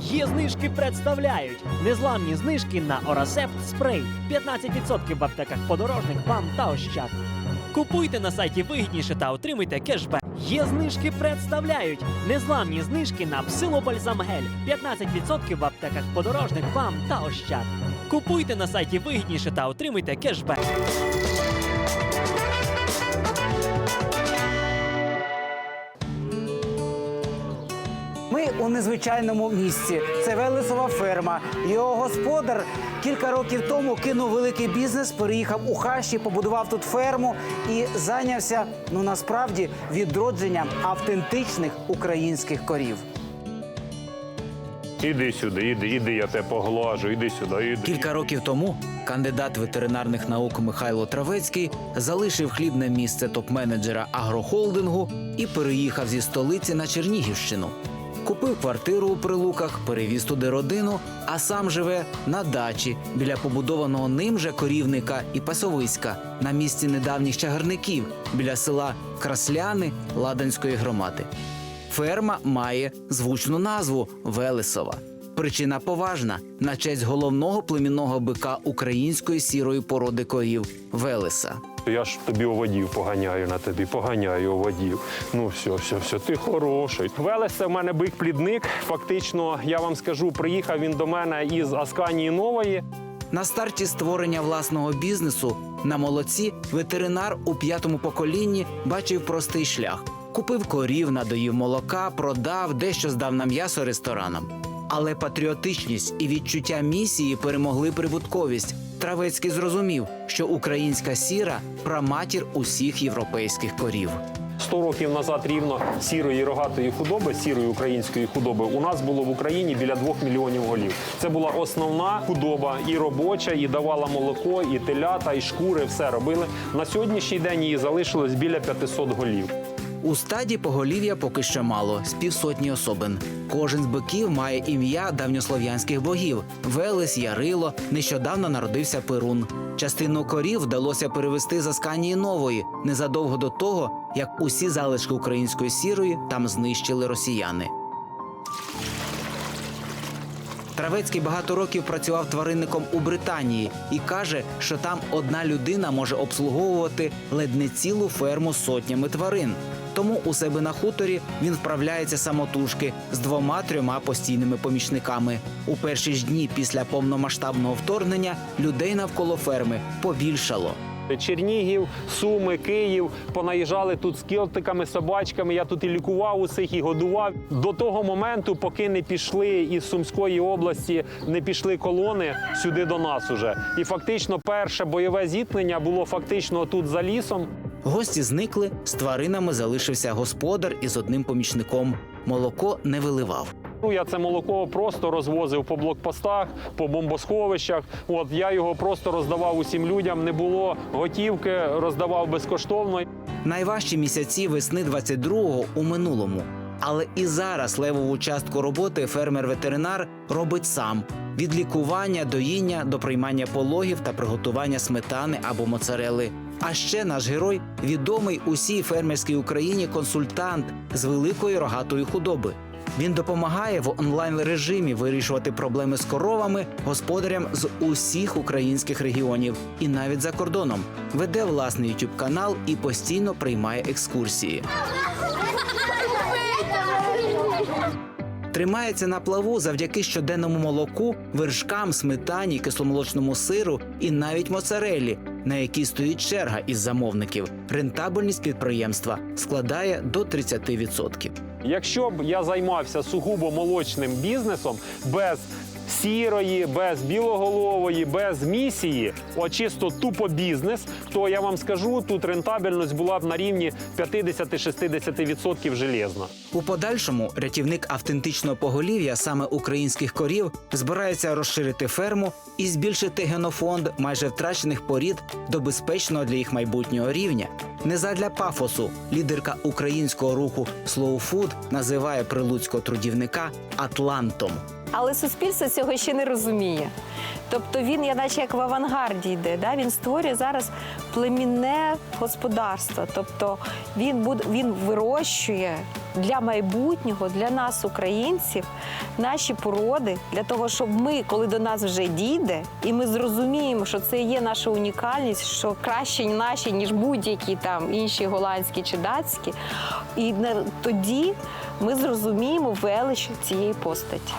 Є знижки представляють незламні знижки на Орасепт спрей 15% в аптеках подорожник, бам та ощад. Купуйте на сайті вигідніше та отримуйте кешбек. Є знижки представляють незламні знижки на псилобальзам гель 15% в аптеках подорожник, бам та ощад. Купуйте на сайті вигідніше та отримуйте кешбек. Ми у незвичайному місці. Це Велесова ферма. Його господар кілька років тому кинув великий бізнес, переїхав у хащі, побудував тут ферму і зайнявся ну насправді відродженням автентичних українських корів. Іди сюди, іди, іди, я тебе поглажу, іди сюди, іди. Кілька років тому кандидат ветеринарних наук Михайло Травецький залишив хлібне місце топ-менеджера агрохолдингу і переїхав зі столиці на Чернігівщину. Купив квартиру у прилуках, перевіз туди родину, а сам живе на дачі біля побудованого ним же корівника і пасовиська на місці недавніх чагарників біля села Красляни Ладанської громади. Ферма має звучну назву Велесова. Причина поважна на честь головного племінного бика української сірої породи корів Велеса. Я ж тобі оводів поганяю на тобі, поганяю оводів. Ну все, все, все, ти хороший. Велес це в мене бик-плідник. Фактично, я вам скажу, приїхав він до мене із Асканії Нової. На старті створення власного бізнесу на молоці ветеринар у п'ятому поколінні бачив простий шлях: купив корів, надоїв молока, продав, дещо здав на м'ясо ресторанам. Але патріотичність і відчуття місії перемогли прибутковість. Травецький зрозумів, що українська сіра праматір усіх європейських корів. 100 років назад рівно сірої рогатої худоби, сірої української худоби, у нас було в Україні біля 2 мільйонів голів. Це була основна худоба і робоча, і давала молоко, і телята, і шкури. Все робили. На сьогоднішній день її залишилось біля 500 голів. У стаді поголів'я поки що мало з півсотні особин. Кожен з биків має ім'я давньослов'янських богів: Велес, Ярило. Нещодавно народився Перун. Частину корів вдалося перевести з Асканії Нової незадовго до того, як усі залишки української сірої там знищили росіяни. Травецький багато років працював тваринником у Британії і каже, що там одна людина може обслуговувати ледь не цілу ферму сотнями тварин. Тому у себе на хуторі він вправляється самотужки з двома-трьома постійними помічниками. У перші ж дні після повномасштабного вторгнення людей навколо ферми побільшало. Чернігів, Суми, Київ понаїжджали тут з кілтиками, собачками. Я тут і лікував усіх, і годував. До того моменту, поки не пішли із Сумської області, не пішли колони сюди до нас уже. І фактично перше бойове зіткнення було фактично тут за лісом. Гості зникли, з тваринами залишився господар із одним помічником. Молоко не виливав. Ну, я це молоко просто розвозив по блокпостах, по бомбосховищах. От я його просто роздавав усім людям. Не було готівки, роздавав безкоштовно. Найважчі місяці весни 22-го у минулому. Але і зараз левову частку роботи фермер-ветеринар робить сам: від лікування, доїння до приймання пологів та приготування сметани або моцарели. А ще наш герой відомий усій фермерській Україні консультант з великої рогатої худоби. Він допомагає в онлайн режимі вирішувати проблеми з коровами господарям з усіх українських регіонів і навіть за кордоном. Веде власний youtube канал і постійно приймає екскурсії. Тримається на плаву завдяки щоденному молоку, вершкам, сметані, кисломолочному сиру і навіть моцарелі, на які стоїть черга із замовників. Рентабельність підприємства складає до 30%. Якщо б я займався сугубо молочним бізнесом без сірої, без білоголової, без місії, от чисто тупо бізнес, то я вам скажу, тут рентабельність була б на рівні 50-60% железно. У подальшому рятівник автентичного поголів'я, саме українських корів, збирається розширити ферму і збільшити генофонд майже втрачених порід до безпечного для їх майбутнього рівня. Не задля пафосу лідерка українського руху Slow Food називає прилуцького трудівника Атлантом. Але суспільство цього ще не розуміє. Тобто він, я наче як в авангарді йде. Да? Він створює зараз племінне господарство. Тобто він буде він вирощує для майбутнього, для нас, українців, наші породи, для того, щоб ми, коли до нас вже дійде, і ми зрозуміємо, що це є наша унікальність, що краще наші, ніж будь-які там інші голландські чи датські. І тоді ми зрозуміємо велич цієї постаті.